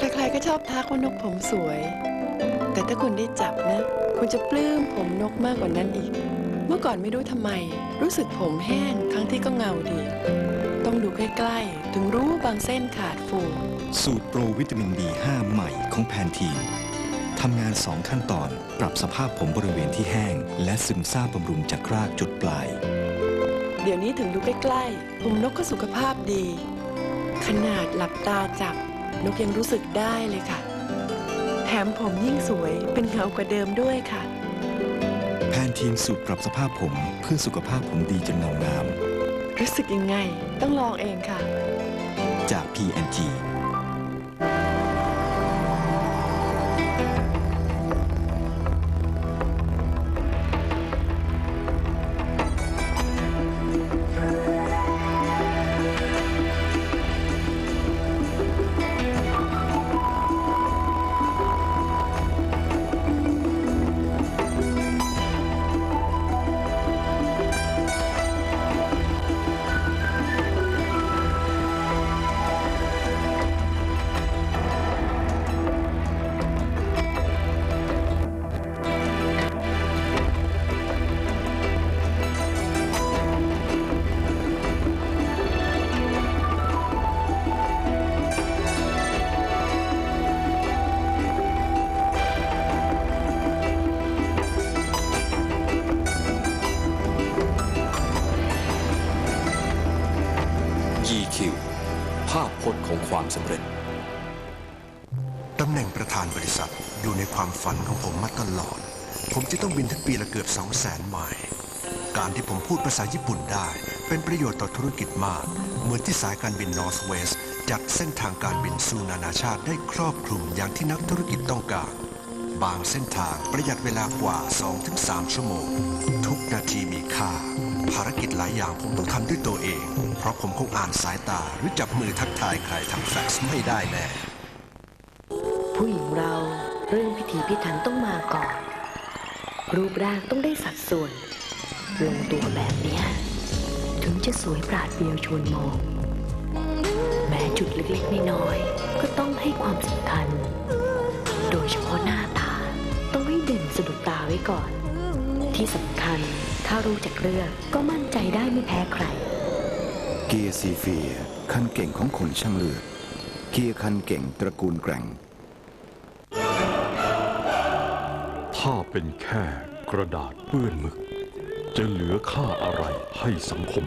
ใครๆก็ชอบทักว่านกผมสวย แต่ถ้าคุณได้จับนะ คุณจะปลื้มผมนกมากกว่านั้นอีก เมื่อก่อนไม่รู้ทำไม รู้สึกผมแห้งทั้งที่ก็เงาดี ต้องดูใกล้ๆ ถึงรู้บางเส้นขาดฟูสูตรโปรวิตามิน B5 ใหม่ของแพนทีนทำงาน2ขั้นตอน ปรับสภาพผมบริเวณที่แห้ง และซึมซาบบำรุงจากรากจุดปลาย เดี๋ยวนี้ถึงดูใกล้ๆ ผมนกก็สุขภาพดี ขนาดหลับตาจับ นกยังรู้สึกได้เลยค่ะ แถมผมยิ่งสวยเป็นเงากว่าเดิมด้วยค่ะ แพนทีนสูตรปรับสภาพผมเพื่อสุขภาพผมดีจนเงางาม รู้สึกยังไง ต้องลองเองค่ะ จาก P&G ยีคิวภาพพจน์ของความสำเร็จ ตำแหน่งประธานบริษัทอยู่ในความฝันของผมมาตลอด ผมจะต้องบินทั้งปีละเกือบ2 0 0แสนไมล์การที่ผมพูดภาษาญี่ปุ่นได้ เป็นประโยชน์ต่อธุรกิจมาก เหมือนที่สายการบิน Northwest จัดเส้นทางการบินสู่นานาชาติได้ครอบคลุมอย่างที่นักธุรกิจต้องการ บางเส้นทางประหยัดเวลากว่า 2-3 ชั่วโมง ทุก ลายอย่างผมต้องทำด้วยตัวเอง เพราะผมคงอ่านสายตาหรือจับมือทักทายใครทางแฟกซ์ไม่ได้แน่ ผู้หญิงเราเรื่องพิธีพิถันต้องมาก่อน รูปร่างต้องได้สัดส่วน ลงตัวแบบเนี้ยถึงจะสวยปราดเปรียวชวนมอง แม้จุดเล็กๆน้อยๆก็ต้องให้ความสำคัญ โดยเฉพาะหน้าตาต้องให้เด่นสะดุดตาไว้ก่อน ที่สำคัญ ถ้ารู้จักเลือกก็มั่นใจได้ไม่แพ้ใคร เกียร์ซีเฟียคันเก่งของคนช่างเลือดเกียร์คันเก่งตระกูลแกร่ง ถ้าเป็นแค่กระดาษเปื้อนหมึก จะเหลือค่าอะไรให้สังคม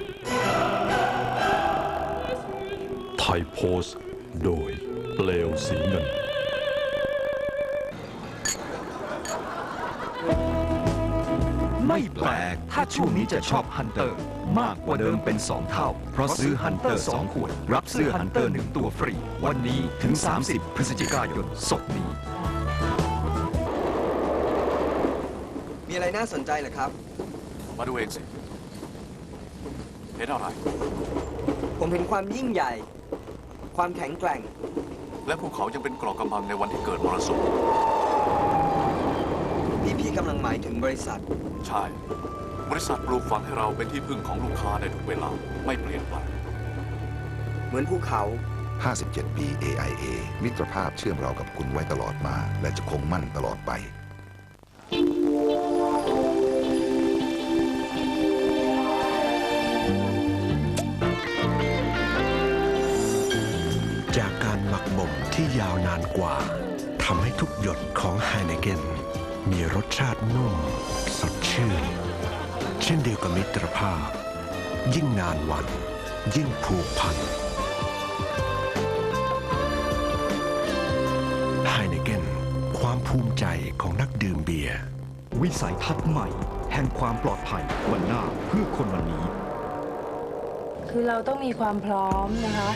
ไทยโพสต์โดยเปลวสีเงิน ไม่แปลก ถ้าช่วงนี้จะชอบฮันเตอร์มากกว่าเดิมเป็น 2 เท่า เพราะซื้อฮันเตอร์2ขวด รับเสื้อฮันเตอร์ 1 ตัวฟรี วันนี้ถึง 30 พฤศจิกายนศกนี้ มีอะไรน่าสนใจเหรอครับ มาดูเองสิเห็นอะไร ผมเห็นความยิ่งใหญ่ ความแข็งแกร่ง และภูเขายังเป็นเกรอกกำบังในวันที่เกิดมรสุม พี่พี่กำลังหมายถึงบริษัท ใช่ บริษัทปลูกฝังให้เราเป็นที่พึ่งของลูกค้าในทุกเวลา ไม่เปลี่ยนแปลงเหมือนภูเขา 57 ปี AIA มิตรภาพเชื่อมเรากับคุณไว้ตลอดมา และจะคงมั่นตลอดไปจากการหมักบ่มที่ยาวนานกว่าทำให้ทุกหยดของไฮเนเกน มีรสชาตินุ่ม สดชื่น เช่นเดียวกับมิตรภาพ ยิ่งนานวัน ยิ่งผูกพันไฮเนเกนความภูมิใจของนักดื่มเบียร์วิสัยทัศน์ใหม่ แห่งความปลอดภัยวันหน้าเพื่อคนวันนี้ คือเราต้องมีความพร้อมนะคะ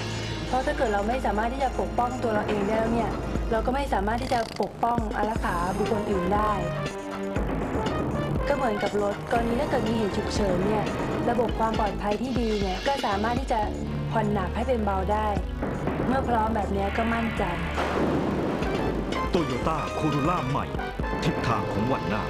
เพราะถ้าเกิดเราไม่สามารถที่จะปกป้องตัวเราเองได้แล้วเนี่ย เราก็ไม่สามารถที่จะปกป้องอารักขาบุคคลอื่นได้ ก็เหมือนกับรถกรณีถ้าเกิดมีเหตุฉุกเฉินเนี่ย ระบบความปลอดภัยที่ดีเนี่ยก็สามารถที่จะผ่อนหนักให้เป็นเบาได้ เมื่อพร้อมแบบนี้ก็มั่นใจโตโยต้าโคโรล่าใหม่ ทิศทางของวันหน้า